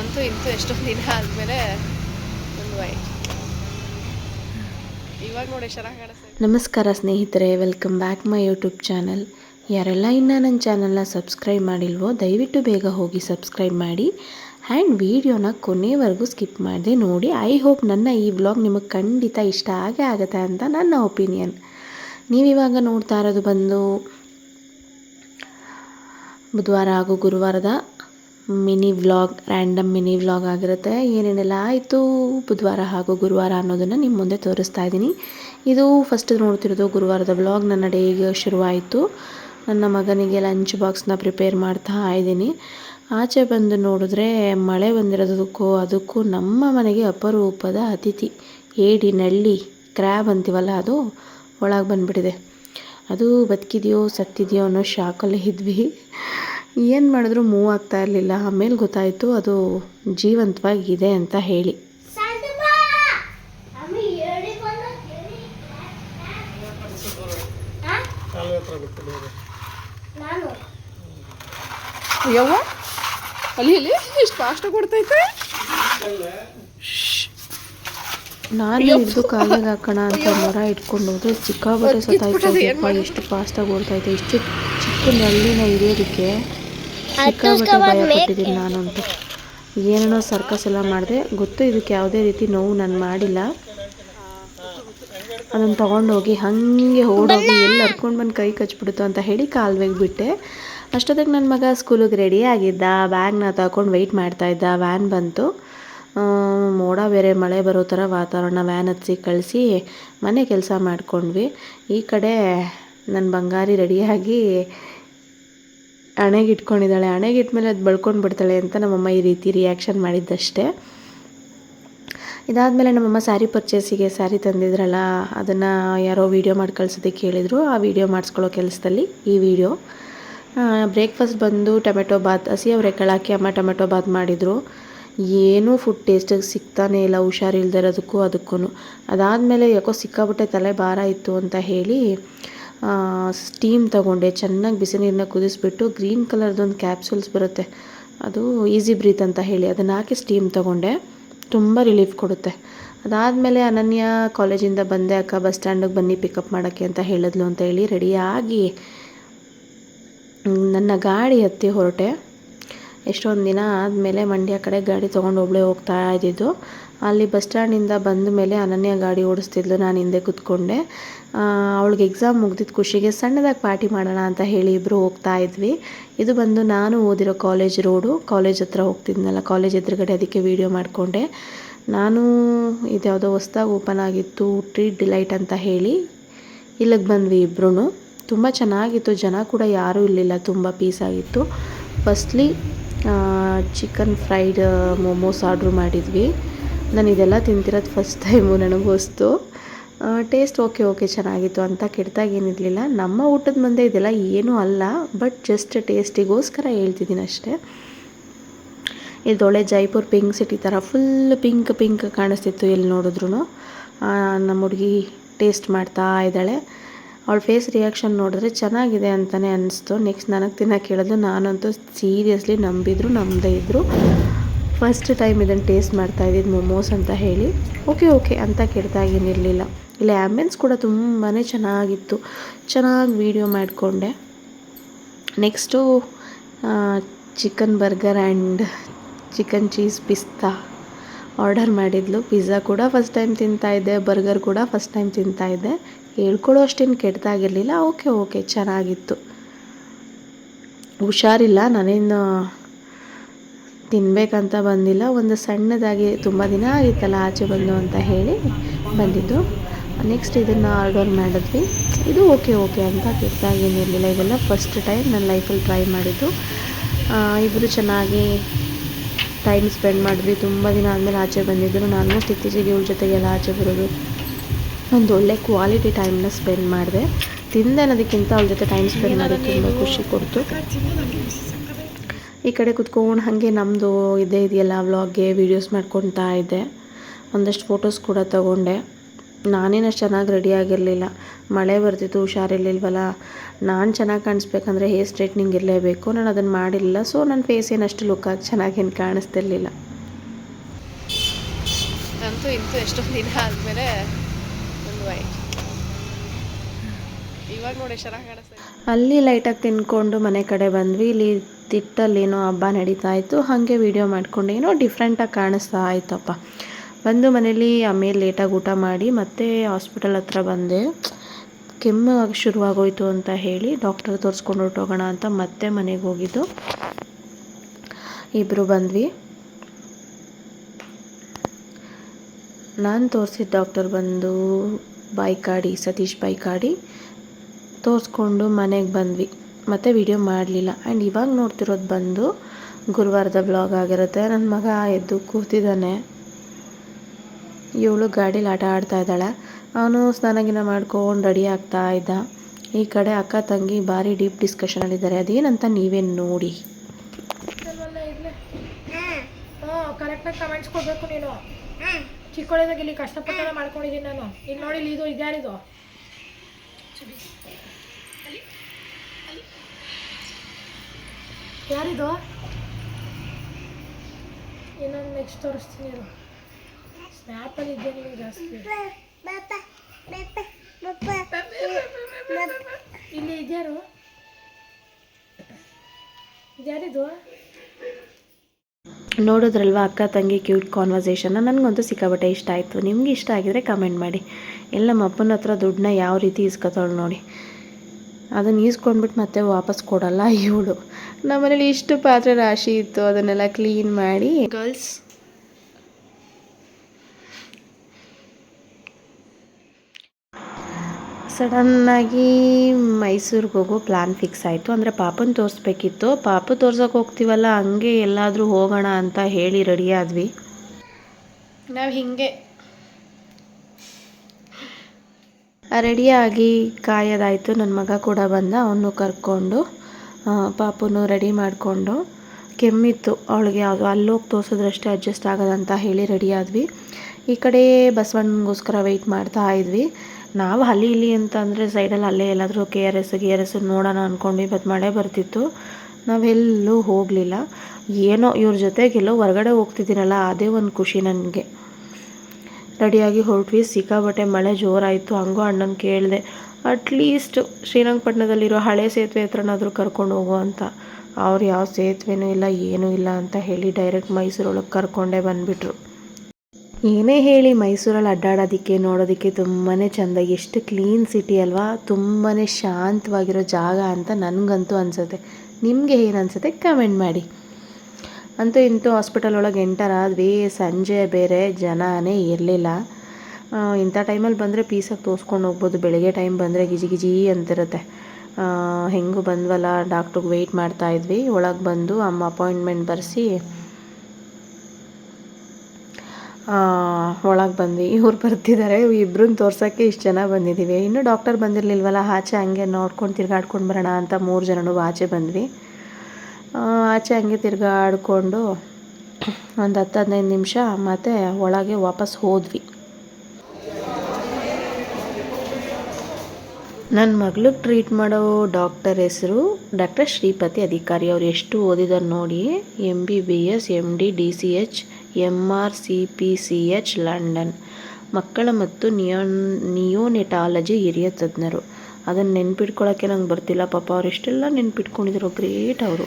ಅಂತೂ ಇಂತೂ ಎಷ್ಟೊಂದು ದಿನ ಆದಮೇಲೆ ನಮಸ್ಕಾರ ಸ್ನೇಹಿತರೆ, welcome back my YouTube channel. ಯಾರೆಲ್ಲ ಇನ್ನೂ ನನ್ನ ಚಾನಲ್ನ ಸಬ್ಸ್ಕ್ರೈಬ್ ಮಾಡಿಲ್ವೋ, ದಯವಿಟ್ಟು ಬೇಗ ಹೋಗಿ ಸಬ್ಸ್ಕ್ರೈಬ್ ಮಾಡಿ. ಆ್ಯಂಡ್ ವಿಡಿಯೋನ ಕೊನೆವರೆಗೂ ಸ್ಕಿಪ್ ಮಾಡಿದೆ ನೋಡಿ. ಐ ಹೋಪ್ ನನ್ನ ಈ ವ್ಲಾಗ್ ನಿಮಗೆ ಖಂಡಿತ ಇಷ್ಟ ಆಗೇ ಆಗುತ್ತೆ ಅಂತ ನನ್ನ ಒಪಿನಿಯನ್. ನೀವಿವಾಗ ನೋಡ್ತಾ ಇರೋದು ಬಂದು ಬುಧವಾರ ಹಾಗೂ ಗುರುವಾರದ mini vlog random mini vlog ಆಗಿರುತ್ತೆ. ಏನೇನೆಲ್ಲ ಆಯಿತು, ಬುಧವಾರ ಹಾಗೂ ಗುರುವಾರ ಅನ್ನೋದನ್ನು ನಿಮ್ಮ ಮುಂದೆ ತೋರಿಸ್ತಾ ಇದ್ದೀನಿ. ಇದು ಫಸ್ಟ್ ನೋಡ್ತಿರೋದು ಗುರುವಾರದ ವ್ಲಾಗ್. ನನ್ನ ಡೇಗೆ ಶುರುವಾಯಿತು. ನನ್ನ ಮಗನಿಗೆ ಲಂಚ್ ಬಾಕ್ಸ್ನ ಪ್ರಿಪೇರ್ ಮಾಡ್ತಾ ಇದ್ದೀನಿ. ಆಚೆ ಬಂದು ನೋಡಿದ್ರೆ ಮಳೆ ಬಂದಿರೋದಕ್ಕೂ ಅದಕ್ಕೂ ನಮ್ಮ ಮನೆಗೆ ಅಪರೂಪದ ಅತಿಥಿ. ಏಡಿ ನಳ್ಳಿ ಕ್ರ್ಯಾಬ್ ಅಂತೀವಲ್ಲ ಅದು, ಒಳಗೆ ಬಂದುಬಿಟ್ಟಿದೆ. ಅದು ಬದುಕಿದೆಯೋ, ಸತ್ತಿದೆಯೋ ಅನ್ನೋ ಶಾಕಲ್ಲಿ ಇದ್ವಿ. ಏನು ಮಾಡಿದ್ರು ಮೂವ್ ಆಗ್ತಾ ಇರಲಿಲ್ಲ. ಆಮೇಲೆ ಗೊತ್ತಾಯಿತು ಅದು ಜೀವಂತವಾಗಿದೆ ಅಂತ ಹೇಳಿ. ಯವ್ವ? ಅಲ್ಲಿ ಎಷ್ಟು ಫಾಸ್ಟ್ ಕೊಡ್ತೈತೆ ನಾನು ಇದು ಕಾಲಿಗೆ ಹಾಕೋಣ ಅಂತ ಮರ ಇಟ್ಕೊಂಡು ಹೋದ್ರೆ ಸಿಕ್ಕಾಪಟ್ಟೆ ಸತ್ತಾಯ್ತು ಎಷ್ಟು ಫಾಸ್ಟಾಗಿ ಓಡ್ತೈತೆ ಇಷ್ಟು ಚಿಕ್ಕ ನಳ್ಳಿನ ಹಿಡಿಯೋದಕ್ಕೆ ಸಿಕ್ಕಾಪಟ್ಟೆ ಭಯ ಪಟ್ಟಿದ್ದೀನಿ ನಾನಂತೂ. ಏನೇನೋ ಸರ್ಕಸ್ ಎಲ್ಲ ಮಾಡಿದೆ. ಗೊತ್ತು ಇದಕ್ಕೆ ಯಾವುದೇ ರೀತಿ ನೋವು ನಾನು ಮಾಡಿಲ್ಲ. ಅದನ್ನು ತೊಗೊಂಡೋಗಿ ಹಾಗೆ ಓಡೋಗಿ ಎಲ್ಲಿ ಹರ್ಕೊಂಡು ಬಂದು ಕೈ ಕಚ್ಬಿಡ್ತು ಅಂತ ಹೇಳಿ ಕಾಲ್ವೆಗೆ ಬಿಟ್ಟೆ ಅಷ್ಟೊತ್ತಿಗೆ ನನ್ನ ಮಗ ಸ್ಕೂಲಿಗೆ ರೆಡಿ ಆಗಿದ್ದ. ಬ್ಯಾಗ್ನ ತಗೊಂಡು ವೆಯ್ಟ್ ಮಾಡ್ತಾ ಇದ್ದ. ವ್ಯಾನ್ ಬಂತು. ಮೋಡ ಬೇರೆ ಮಳೆ ಬರೋ ಥರ ವಾತಾವರಣ ವ್ಯಾನ್ ಹತ್ಸಿ ಕಳಿಸಿ ಮನೆ ಕೆಲಸ ಮಾಡ್ಕೊಂಡ್ವಿ. ಈ ಕಡೆ ನನ್ನ ಬಂಗಾರಿ ರೆಡಿಯಾಗಿ ಹಣೆಗೆ ಇಟ್ಕೊಂಡಿದ್ದಾಳೆ ಹಣೆಗೆ ಇಟ್ಮೇಲೆ ಅದು ಬಳ್ಕೊಂಡು ಬಿಡ್ತಾಳೆ ಅಂತ ನಮ್ಮಮ್ಮ ಈ ರೀತಿ ರಿಯಾಕ್ಷನ್ ಮಾಡಿದ್ದಷ್ಟೇ. ಇದಾದಮೇಲೆ ನಮ್ಮಮ್ಮ ಸ್ಯಾರಿ ಪರ್ಚೇಸಿಗೆ ಸ್ಯಾರಿ ತಂದಿದ್ರಲ್ಲ, ಅದನ್ನು ಯಾರೋ ವೀಡಿಯೋ ಮಾಡಿ ಕಳ್ಸೋದಕ್ಕೆ ಹೇಳಿದರು ಆ ವಿಡಿಯೋ ಮಾಡಿಸ್ಕೊಳ್ಳೋ ಕೆಲಸದಲ್ಲಿ ಈ ವಿಡಿಯೋ ಬ್ರೇಕ್ಫಾಸ್ಟ್ ಬಂದು ಟೊಮೆಟೊ ಬಾತ್, ಹಸಿ ಅವರೆಕಾಳು ಹಾಕಿ ಅಮ್ಮ ಟೊಮೆಟೊ ಬಾತ್ ಮಾಡಿದರು. ಏನೂ ಫುಡ್ ಟೇಸ್ಟಿಗೆ ಸಿಗ್ತಾನೆ ಇಲ್ಲ ಹುಷಾರಿಲ್ದಿರೋದಕ್ಕೂ ಅದಕ್ಕೂ ಅದಾದಮೇಲೆ ಯಾಕೋ ಸಿಕ್ಕಾಬಿಟ್ಟೆ ತಲೆ ಭಾರ ಇತ್ತು ಅಂತ ಹೇಳಿ ಸ್ಟೀಮ್ ತಗೊಂಡೆ. ಚೆನ್ನಾಗಿ ಬಿಸಿ ನೀರನ್ನ ಕುದಿಸ್ಬಿಟ್ಟು ಗ್ರೀನ್ ಕಲರ್ದೊಂದು ಕ್ಯಾಪ್ಸೂಲ್ಸ್ ಬರುತ್ತೆ. ಅದು ಈಸಿ ಬ್ರೀತ್ ಅಂತ ಹೇಳಿ. ಅದನ್ನು ಹಾಕಿ ಸ್ಟೀಮ್ ತಗೊಂಡೆ. ತುಂಬ ರಿಲೀಫ್ ಕೊಡುತ್ತೆ. ಅದಾದಮೇಲೆ ಅನನ್ಯ ಕಾಲೇಜಿಂದ ಬಂದೆ. ಅಕ್ಕ ಬಸ್ ಸ್ಟ್ಯಾಂಡಿಗೆ ಬನ್ನಿ ಪಿಕಪ್ ಮಾಡೋಕ್ಕೆ ಅಂತ ಹೇಳಿದ್ಲು ಅಂತ ಹೇಳಿ ರೆಡಿಯಾಗಿ ನನ್ನ ಗಾಡಿ ಹತ್ತಿ ಹೊರಟೆ. ಎಷ್ಟೊಂದು ದಿನ ಆದಮೇಲೆ ಮಂಡ್ಯ ಕಡೆ ಗಾಡಿ ತೊಗೊಂಡು ಒಬ್ಬಳೇ ಹೋಗ್ತಾ ಇದ್ದಿದ್ದು. ಅಲ್ಲಿ ಬಸ್ ಸ್ಟ್ಯಾಂಡಿಂದ ಬಂದ ಮೇಲೆ ಅನನ್ಯ ಗಾಡಿ ಓಡಿಸ್ತಿದ್ಲು, ನಾನು ಹಿಂದೆ ಕೂತ್ಕೊಂಡೆ. ಅವಳಿಗೆ ಎಕ್ಸಾಮ್ ಮುಗ್ದಿದ್ದ ಖುಷಿಗೆ ಸಣ್ಣದಾಗಿ ಪಾರ್ಟಿ ಮಾಡೋಣ ಅಂತ ಹೇಳಿ ಇಬ್ಬರು ಹೋಗ್ತಾ ಇದ್ವಿ. ಇದು ಬಂದು ನಾನು ಓದಿರೋ ಕಾಲೇಜ್ ರೋಡು, ಕಾಲೇಜ್ ಹತ್ರ ಹೋಗ್ತಿದ್ನಲ್ಲ, ಕಾಲೇಜ್ ಎದುರುಗಡೆ ಅದಕ್ಕೆ ವೀಡಿಯೋ ಮಾಡಿಕೊಂಡೆ. ನಾನು ಇದ್ಯಾವುದೋ ಹೊಸ್ದಾಗಿ ಓಪನ್ ಆಗಿತ್ತು ಟ್ರೀಟ್ ಡಿಲೈಟ್ ಅಂತ ಹೇಳಿ ಇಲ್ಲಿಗೆ ಬಂದ್ವಿ ಇಬ್ಬರೂ ತುಂಬ ಚೆನ್ನಾಗಿತ್ತು, ಜನ ಕೂಡ ಯಾರೂ ಇರಲಿಲ್ಲ ತುಂಬ ಪೀಸಾಗಿತ್ತು firstly chicken fried momos order ಮಾಡಿದ್ವಿ. ನಾನು ಇದೆಲ್ಲ ತಿಂತಿರೋದು ಫಸ್ಟ್ ಟೈಮು ನನಗೆ ಹೊಸ್ತು ಟೇಸ್ಟ್ ಓಕೆ ಓಕೆ ಚೆನ್ನಾಗಿತ್ತು ಅಂತ ಕೆಡ್ತಾಗೇನಿರಲಿಲ್ಲ ನಮ್ಮ ಊಟದ ಮುಂದೆ ಇದೆಲ್ಲ ಏನೂ ಅಲ್ಲ ಬಟ್ ಜಸ್ಟ್ ಟೇಸ್ಟಿಗೋಸ್ಕರ ಹೇಳ್ತಿದ್ದೀನಿ ಅಷ್ಟೇ. ಇದೊಳ್ಳೆ ಜೈಪುರ್ ಪಿಂಕ್ ಸಿಟಿ ಥರ ಫುಲ್ ಪಿಂಕ್ ಪಿಂಕ್ ಕಾಣಿಸ್ತಿತ್ತು ಎಲ್ಲಿ ನೋಡಿದ್ರು ನಮ್ಮ ಹುಡುಗಿ ಟೇಸ್ಟ್ ಮಾಡ್ತಾ ಇದ್ದಾಳೆ. ಅವಳ ಫೇಸ್ ರಿಯಾಕ್ಷನ್ ನೋಡಿದ್ರೆ ಚೆನ್ನಾಗಿದೆ ಅಂತಲೇ ಅನಿಸ್ತು. ನೆಕ್ಸ್ಟ್ ನನಗೆ ತಿನ್ನೋಕೆ ಹೇಳಿದ್ಲು ನಾನಂತೂ ಸೀರಿಯಸ್ಲಿ ನಂಬಿದ್ರು, ನಂಬದೇ ಇದ್ದರು ಫಸ್ಟ್ ಟೈಮ್ ಇದನ್ನು ಟೇಸ್ಟ್ ಮಾಡ್ತಾ ಇದ್ದಿದ್ದು ಮೊಮೋಸ್ ಅಂತ ಹೇಳಿ. ಓಕೆ ಓಕೆ ಅಂತ ಕೆಡ್ದಾಗೇನಿರಲಿಲ್ಲ ಇಲ್ಲಿ ಆ್ಯಂಬೆನ್ಸ್ ಕೂಡ ತುಂಬಾ ಚೆನ್ನಾಗಿತ್ತು. ಚೆನ್ನಾಗಿ ವೀಡಿಯೋ ಮಾಡಿಕೊಂಡೆ. Next chicken burger and chicken cheese pizza order ಮಾಡಿದ್ಲು. ಪಿಜ್ಜಾ ಕೂಡ ಫಸ್ಟ್ ಟೈಮ್ ತಿಂತಾಯಿದ್ದೆ ಬರ್ಗರ್ ಕೂಡ ಫಸ್ಟ್ ಟೈಮ್ ತಿಂತಾಯಿದ್ದೆ ಹೇಳ್ಕೊಳ್ಳೋ ಅಷ್ಟೇನು ಕೆಟ್ಟದಾಗಿರಲಿಲ್ಲ. ಓಕೆ ಓಕೆ, ಚೆನ್ನಾಗಿತ್ತು. ಹುಷಾರಿಲ್ಲ ನಾನೇನು ತಿನ್ನಬೇಕಂತ ಬಂದಿಲ್ಲ. ಒಂದು ಸಣ್ಣದಾಗಿ ತುಂಬ ದಿನ ಆಗಿತ್ತಲ್ಲ ಆಚೆ ಬಂದು ಅಂತ ಹೇಳಿ ಬಂದಿದ್ದು. ನೆಕ್ಸ್ಟ್ ಇದನ್ನು ಆರ್ಡರ್ ಮಾಡಿದ್ವಿ. ಇದು ಓಕೆ ಓಕೆ ಅಂತ ಕೆಟ್ಟದಾಗೇನಿರಲಿಲ್ಲ. ಇದೆಲ್ಲ ಫಸ್ಟ್ ಟೈಮ್ ನನ್ನ ಲೈಫಲ್ಲಿ ಟ್ರೈ ಮಾಡಿದ್ದು. ಇಬ್ಬರು ಚೆನ್ನಾಗಿ ಟೈಮ್ ಸ್ಪೆಂಡ್ ಮಾಡಿದ್ವಿ. ತುಂಬ ದಿನ ಆದಮೇಲೆ ಆಚೆ ಬಂದಿದ್ದರು ನಾನು ಆಲ್ಮೋಸ್ಟ್ ಇತ್ತೀಚೆಗೆ ಇವ್ರ ಜೊತೆಗೆಲ್ಲ ಆಚೆ ಬರೋದು ಒಂದು ಒಳ್ಳೆ ಕ್ವಾಲಿಟಿ ಟೈಮ್ನ ಸ್ಪೆಂಡ್ ಮಾಡಿದೆ. ತಿಂದೆ ಅನ್ನೋದಕ್ಕಿಂತ ಅವ್ರ ಜೊತೆ ಟೈಮ್ ಸ್ಪೆಂಡ್ ಮಾಡಿ ತುಂಬ ಖುಷಿ ಕೊಡ್ತು. ಈ ಕಡೆ ಕುತ್ಕೊಂಡು ಹಾಗೆ ನಮ್ಮದು ಇದೇ ಇದೆಯಲ್ಲ ವ್ಲಾಗ್ಗೆ ವೀಡಿಯೋಸ್ ಮಾಡ್ಕೊತಾ ಇದ್ದೆ. ಒಂದಷ್ಟು ಫೋಟೋಸ್ ಕೂಡ ತಗೊಂಡೆ. ನಾನೇನು ಅಷ್ಟು ಚೆನ್ನಾಗಿ ರೆಡಿ ಆಗಿರಲಿಲ್ಲ. ಮಳೆ ಬರ್ತಿತ್ತು ಹುಷಾರಿರಲಿಲ್ವಲ್ಲ. ನಾನು ಚೆನ್ನಾಗಿ ಕಾಣಿಸ್ಬೇಕಂದ್ರೆ ಹೇರ್ ಸ್ಟ್ರೈಟ್ನಿಂಗ್ ಇರಲೇಬೇಕು. ನಾನು ಅದನ್ನು ಮಾಡಿರಲಿಲ್ಲ ಸೊ ನನ್ನ ಫೇಸ್ ಏನು ಅಷ್ಟು ಲುಕ್ಕಾಗಿ ಚೆನ್ನಾಗೇನು ಕಾಣಿಸ್ತಿರ್ಲಿಲ್ಲ. ಅಂತೂ ಇಂತೂ ಎಷ್ಟೊಂದು ದಿನ ಆದಮೇಲೆ ಇವಾಗ ನೋಡಿ. ಅಲ್ಲಿ ಲೈಟಾಗಿ ತಿನ್ಕೊಂಡು ಮನೆ ಕಡೆ ಬಂದ್ವಿ. ಇಲ್ಲಿ ತಿಟ್ಟಲ್ಲಿ ಏನೋ ಹಬ್ಬ ನಡೀತಾ ಇತ್ತು ಹಾಗೆ ವಿಡಿಯೋ ಮಾಡ್ಕೊಂಡು ಏನೋ ಡಿಫ್ರೆಂಟಾಗಿ ಕಾಣಿಸ್ತಾ ಆಯ್ತಪ್ಪ. ಬಂದು ಮನೇಲಿ ಆಮೇಲೆ ಲೇಟಾಗಿ ಊಟ ಮಾಡಿ ಮತ್ತೆ ಹಾಸ್ಪಿಟಲ್ ಹತ್ರ ಬಂದೆ. ಕೆಮ್ಮು ಶುರುವಾಗೋಯ್ತು ಅಂತ ಹೇಳಿ ಡಾಕ್ಟರ್ ತೋರಿಸ್ಕೊಂಡು ಹೊರಟೋಗೋಣ ಅಂತ ಮತ್ತೆ ಮನೆಗೆ ಹೋಗಿದ್ದು. ಇಬ್ಬರು ಬಂದ್ವಿ. ನಾನು ತೋರಿಸಿದ ಡಾಕ್ಟರ್ ಬಂದು ಬಾಯ್ಕಾಡಿ ಸತೀಶ್ ಬಾಯ್ಕಾಡಿ ತೋರಿಸ್ಕೊಂಡು ಮನೆಗೆ ಬಂದ್ವಿ. ಮತ್ತು ವಿಡಿಯೋ ಮಾಡಲಿಲ್ಲ. ಆ್ಯಂಡ್ ಇವಾಗ ನೋಡ್ತಿರೋದು ಬಂದು ಗುರುವಾರದ ಬ್ಲಾಗ್ ಆಗಿರುತ್ತೆ. ನನ್ನ ಮಗ ಎದ್ದು ಕೂತಿದ್ದಾನೆ. ಇವಳು ಗಾಡೀಲಿ ಆಟ ಆಡ್ತಾ ಇದ್ದಾಳೆ. ಅವನು ಸ್ನಾನ ಗಿನ ಮಾಡ್ಕೊಂಡು ರೆಡಿ ಆಗ್ತಾ ಇದ್ದ. ಈ ಕಡೆ ಅಕ್ಕ ತಂಗಿ ಭಾರಿ ಡೀಪ್ ಡಿಸ್ಕಷನಲ್ಲಿದ್ದಾರೆ ಅದೇನಂತ ನೀವೇ ನೋಡಿ. ಕರೆಕ್ಟಾಗಿ ಕಮೆಂಟ್ಸ್ ಕೊಡಬೇಕು ನೀನು. ಚಿಕ್ಕವಳಿದಾಗ ಇಲ್ಲಿ ಕಷ್ಟಪಟ್ಟೆಲ್ಲ ಮಾಡ್ಕೊಂಡಿದ್ದೀನಿ ನಾನು. ಇಲ್ಲಿ ನೋಡಿ, ಇಲ್ಲಿ ಇದು ಇದ್ಯಾರಿದು ಯಾರಿದು? ಇನ್ನೊಂದು ನೆಕ್ಸ್ಟ್ ತೋರಿಸ್ತೀನಿ ಇರು. ಸ್ನ್ಯಾಪಲ್ಲಿ ಇದ್ದೆ ನಿಮಗೆ ಜಾಸ್ತಿ? ಇಲ್ಲಿ ಇದ್ಯಾರು? ಇದ್ಯಾರಿದು? ನೋಡಿದ್ರಲ್ವ ಅಕ್ಕ ತಂಗಿ ಕ್ಯೂಟ್ ಕಾನ್ವರ್ಸೇಷನ್ನ ನನಗಂತೂ ಸಿಕ್ಕಾಬಟ್ಟೆ ಇಷ್ಟ ಆಯಿತು. ನಿಮ್ಗೆ ಇಷ್ಟ ಆಗಿದ್ರೆ ಕಮೆಂಟ್ ಮಾಡಿ. ಎಲ್ಲ ನಮ್ಮ ಅಪ್ಪನ ಹತ್ರ ದುಡ್ಡನ್ನ ಯಾವ ರೀತಿ ಇಸ್ಕೊತಾಳು ನೋಡಿ. ಅದನ್ನು ಈಸ್ಕೊಂಡ್ಬಿಟ್ಟು ಮತ್ತೆ ವಾಪಸ್ ಕೊಡಲ್ಲ ಇವಳು. ನಮ್ಮನೇಲಿ ಇಷ್ಟು ಪಾತ್ರೆ ರಾಶಿ ಇತ್ತು. ಅದನ್ನೆಲ್ಲ ಕ್ಲೀನ್ ಮಾಡಿ. ಗರ್ಲ್ಸ್ ಸಡನ್ನಾಗಿ ಮೈಸೂರಿಗೆ ಹೋಗೋ ಪ್ಲ್ಯಾನ್ ಫಿಕ್ಸ್ ಆಯಿತು. ಅಂದರೆ ಪಾಪನ ತೋರಿಸ್ಬೇಕಿತ್ತು. ಪಾಪು ತೋರ್ಸೋಕೆ ಹೋಗ್ತೀವಲ್ಲ ಹಂಗೆ ಎಲ್ಲಾದರೂ ಹೋಗೋಣ ಅಂತ ಹೇಳಿ ರೆಡಿ ಆದ್ವಿ. ನಾವು ಹಿಂಗೆ. ರೆಡಿಯಾಗಿ ಕಾಯೋದಾಯಿತು. ನನ್ನ ಮಗ ಕೂಡ ಬಂದ ಅವನು ಕರ್ಕೊಂಡು ಪಾಪನು ಪಾಪುನು ರೆಡಿ ಮಾಡಿಕೊಂಡು ಕೆಮ್ಮಿತ್ತು. ಅವಳಿಗೆ ಯಾವುದು ಅಲ್ಲೋಗಿ ತೋರಿಸಿದ್ರಷ್ಟೇ ಅಡ್ಜಸ್ಟ್ ಆಗೋದಂತ ಹೇಳಿ ರೆಡಿ ಆದ್ವಿ. ಈ ಕಡೆ ಬಸವಣ್ಣಗೋಸ್ಕರ ವೆಯ್ಟ್ ಮಾಡ್ತಾ ಇದ್ವಿ. ನಾವು ಅಲ್ಲಿ ಇಲ್ಲಿ ಅಂತಂದರೆ ಸೈಡಲ್ಲಿ ಅಲ್ಲೇ ಎಲ್ಲಾದರೂ K R S K R S ನೋಡೋಣ ಅಂದ್ಕೊಂಡ್ವಿ ಬಟ್ ಮಳೆ ಬರ್ತಿತ್ತು. ನಾವೆಲ್ಲೂ ಹೋಗಲಿಲ್ಲ. ಏನೋ ಇವ್ರ ಜೊತೆಗೆಲ್ಲೋ ಹೊರಗಡೆ ಹೋಗ್ತಿದ್ದೀನಲ್ಲ, ಅದೇ ಒಂದು ಖುಷಿ ನನಗೆ. ರೆಡಿಯಾಗಿ ಹೊರಟ್ವಿ ಸಿಕ್ಕಾಬಟ್ಟೆ ಮಳೆ ಜೋರಾಯಿತು. ಹಂಗೋ ಅಣ್ಣನ ಕೇಳಿದೆ ಅಟ್ಲೀಸ್ಟ್ ಶ್ರೀರಂಗಪಟ್ಟಣದಲ್ಲಿರೋ ಹಳೆ ಸೇತುವೆ ಹತ್ರನಾದರೂ ಕರ್ಕೊಂಡು ಹೋಗು ಅಂತ. ಅವ್ರು ಯಾವ ಸೇತುವೆನೂ ಇಲ್ಲ, ಏನೂ ಇಲ್ಲ ಅಂತ ಹೇಳಿ ಡೈರೆಕ್ಟ್ ಮೈಸೂರೊಳಗೆ ಕರ್ಕೊಂಡೇ ಬಂದುಬಿಟ್ರು. ಏನೇ ಹೇಳಿ ಮೈಸೂರಲ್ಲಿ ಅಡ್ಡಾಡೋದಕ್ಕೆ, ನೋಡೋದಕ್ಕೆ ತುಂಬಾ ಚೆಂದ. ಎಷ್ಟು ಕ್ಲೀನ್ ಸಿಟಿ ಅಲ್ವಾ? ತುಂಬಾ ಶಾಂತವಾಗಿರೋ ಜಾಗ ಅಂತ ನನಗಂತೂ ಅನಿಸುತ್ತೆ. ನಿಮಗೆ ಏನು ಅನಿಸುತ್ತೆ? ಕಮೆಂಟ್ ಮಾಡಿ. ಅಂತೂ ಇಂತೂ ಹಾಸ್ಪಿಟಲ್ ಒಳಗೆ ಎಂಟರ್ ಆದ್ವಿ. ಸಂಜೆ ಬೇರೆ, ಜನನೇ ಇರಲಿಲ್ಲ. ಇಂಥ ಟೈಮಲ್ಲಿ ಬಂದರೆ ಪೀಸಾಗಿ ತೋರಿಸ್ಕೊಂಡು ಹೋಗ್ಬೋದು. ಬೆಳಗ್ಗೆ ಟೈಮ್ ಬಂದರೆ ಗಿಜಿ ಗಿಜಿ ಅಂತಿರುತ್ತೆ. ಹೆಂಗೂ ಬಂದ್ವಲ್ಲ ಡಾಕ್ಟ್ರಿಗೆ ವೆಯ್ಟ್ ಮಾಡ್ತಾಯಿದ್ವಿ ಒಳಗೆ ಬಂದು, ಅಮ್ಮ ಅಪಾಯಿಂಟ್ಮೆಂಟ್ ಬರೆಸಿ ಒಳಗೆ ಬಂದ್ವಿ. ಇವ್ರು ಬರ್ತಿದ್ದಾರೆ ಇಬ್ಬರನ್ನ ತೋರ್ಸೋಕ್ಕೆ ಇಷ್ಟು ಜನ ಬಂದಿದ್ದೀವಿ ಇನ್ನೂ ಡಾಕ್ಟರ್ ಬಂದಿರಲಿಲ್ವಲ್ಲ, ಆಚೆ ಹಂಗೆ ನೋಡ್ಕೊಂಡು ತಿರ್ಗಾಡ್ಕೊಂಡು ಬರೋಣ ಅಂತ ಮೂರು ಜನನು ಆಚೆ ಬಂದ್ವಿ. ಆಚೆ ಹಂಗೆ ತಿರ್ಗಾಡ್ಕೊಂಡು ಒಂದು ಹತ್ತು ಹದಿನೈದು ನಿಮಿಷ ಮತ್ತೆ ಒಳಗೆ ವಾಪಸ್ ಹೋದ್ವಿ. ನನ್ನ ಮಗಳಿಗೆ ಟ್ರೀಟ್ ಮಾಡೋ ಡಾಕ್ಟರ್ ಹೆಸರು ಡಾಕ್ಟರ್ ಶ್ರೀಪತಿ ಅಧಿಕಾರಿ. ಅವ್ರು ಎಷ್ಟು ಓದಿದ್ದಾರೆ ನೋಡಿ M B B S M D D C H M R C P C H London. ಮಕ್ಕಳ ಮತ್ತು ನಿಯೋ ನಿಯೋನೆಟಾಲಜಿ ಹಿರಿಯ ತಜ್ಞರು. ಅದನ್ನು ನೆನ್ಪಿಟ್ಕೊಳ್ಳೋಕ್ಕೆ ನಂಗೆ ಬರ್ತಿಲ್ಲ ಪಾಪ. ಅವ್ರು ಇಷ್ಟೆಲ್ಲ ನೆನ್ಪಿಟ್ಕೊಂಡಿದ್ರು. ಗ್ರೇಟ್ ಅವರು.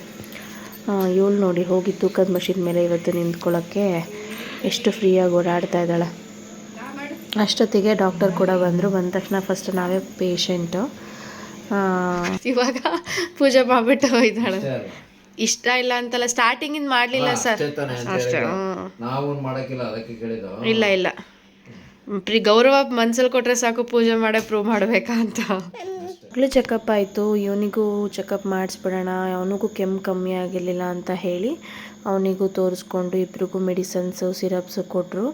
ಇವಳು ನೋಡಿ ಹೋಗಿ ತೂಕದ ಮಷಿನ್ ಮೇಲೆ ಇವತ್ತು ನಿಂತ್ಕೊಳ್ಳೋಕ್ಕೆ ಎಷ್ಟು ಫ್ರೀಯಾಗಿ ಓಡಾಡ್ತಾ ಇದ್ದಾಳೆ. ಅಷ್ಟೊತ್ತಿಗೆ ಡಾಕ್ಟರ್ ಕೂಡ ಬಂದರು. ಬಂದ ತಕ್ಷಣ ಫಸ್ಟ್ ನಾವೇ ಪೇಷಂಟು. ಇವಾಗ ಪೂಜೆ ಮಾಡಿಬಿಟ್ಟು ಇದ್ದಾಳೆ. ಇಷ್ಟ ಇಲ್ಲ ಅಂತಲ್ಲ ಸ್ಟಾರ್ಟಿಂಗ್ ಮಾಡ್ಲಿಲ್ಲ ಸರ್. ಅಷ್ಟೇ ತಾನೇ ಅಷ್ಟೇ ನಾವು ಮಾಡಕ್ಕಿಲ್ಲ ಅದಕ್ಕೆ ಕೇಳಿದ್ದು. ಇಲ್ಲ ಇಲ್ಲ. ಪ್ರಿ ಗೌರವ ಮನ್ಸಲ್ಲಿ ಕೊಟ್ರೆ ಸಾಕು ಪೂಜೆ ಮಾಡೇ ಪ್ರೂವ್ ಮಾಡ್ಬೇಕಾ ಅಂತ. ಮಗಳು ಚೆಕಪ್ ಆಯಿತು ಇವನಿಗೂ ಚೆಕಪ್ ಮಾಡಿಸ್ಬಿಡೋಣ ಅವನಿಗೂ ಕೆಮ್ಮು ಕಮ್ಮಿ ಆಗಿರಲಿಲ್ಲ ಅಂತ ಹೇಳಿ ಅವನಿಗೂ ತೋರಿಸ್ಕೊಂಡು ಇಬ್ಬರಿಗೂ ಮೆಡಿಸನ್ಸು ಸಿರಪ್ಸು ಕೊಟ್ಟರು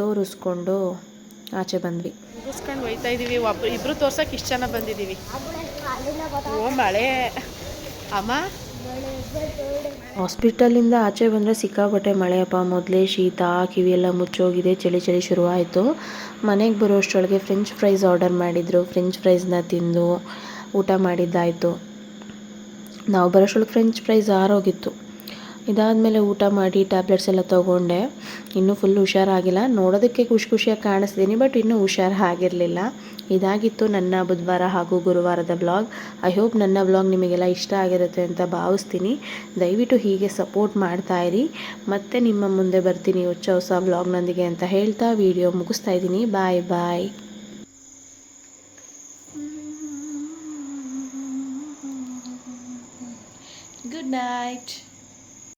ತೋರಿಸ್ಕೊಂಡು ಆಚೆ ಬಂದ್ವಿ. ಮುಗಿಸ್ಕೊಂಡು ಹೋಯ್ತಾ ಇದ್ದೀವಿ ಒಬ್ರು ಇಬ್ಬರು ತೋರ್ಸೋಕೆ ಇಷ್ಟು ಜನ ಬಂದಿದ್ದೀವಿ. ಓ ಮಳೆ. ಅಮ್ಮ? ಹಾಸ್ಪಿಟಲಿಂದ ಆಚೆ ಬಂದರೆ ಸಿಕ್ಕಾಪಟ್ಟೆ ಮಳೆಯಪ್ಪ. ಮೊದಲೇ ಶೀತ ಕಿವಿಯೆಲ್ಲ ಮುಚ್ಚೋಗಿದೆ, ಚಳಿ ಚಳಿ ಶುರುವಾಯಿತು. ಮನೆಗೆ ಬರೋಷ್ಟರೊಳಗೆ ಫ್ರೆಂಚ್ ಫ್ರೈಸ್ ಆರ್ಡರ್ ಮಾಡಿದರು. ಫ್ರೆಂಚ್ ಫ್ರೈಸ್ನ ತಿಂದು ಊಟ ಮಾಡಿದ್ದಾಯಿತು. ನಾವು ಬರೋಷ್ಟರೊಳಗೆ ಫ್ರೆಂಚ್ ಫ್ರೈಸ್ ಆರೋಗಿತ್ತು. ಇದಾದಮೇಲೆ ಊಟ ಮಾಡಿ ಟ್ಯಾಬ್ಲೆಟ್ಸ್ ಎಲ್ಲ ತೊಗೊಂಡೆ. ಇನ್ನೂ ಫುಲ್ ಹುಷಾರಾಗಿಲ್ಲ. ನೋಡೋದಕ್ಕೆ ಖುಷಿ ಖುಷಿಯಾಗಿ ಕಾಣಿಸ್ತೀನಿ ಬಟ್ ಇನ್ನೂ ಹುಷಾರು ಆಗಿರಲಿಲ್ಲ. ಇದಾಗಿತ್ತು ನನ್ನ ಬುಧವಾರ ಹಾಗೂ ಗುರುವಾರದ ಬ್ಲಾಗ್ ಐ ಹೋಪ್ ನನ್ನ ಬ್ಲಾಗ್ ನಿಮಗೆಲ್ಲ ಇಷ್ಟ ಆಗಿರುತ್ತೆ ಅಂತ ಭಾವಿಸ್ತೀನಿ. ದಯವಿಟ್ಟು ಹೀಗೆ ಸಪೋರ್ಟ್ ಮಾಡ್ತಾ ಇರಿ. ಮತ್ತೆ ನಿಮ್ಮ ಮುಂದೆ ಬರ್ತೀನಿ ಹೊಸ ಹೊಸ ಬ್ಲಾಗ್ನೊಂದಿಗೆ ಅಂತ ಹೇಳ್ತಾ ವಿಡಿಯೋ ಮುಗಿಸ್ತಾ ಇದ್ದೀನಿ. ಬಾಯ್ ಬಾಯ್ ಗುಡ್ ನೈಟ್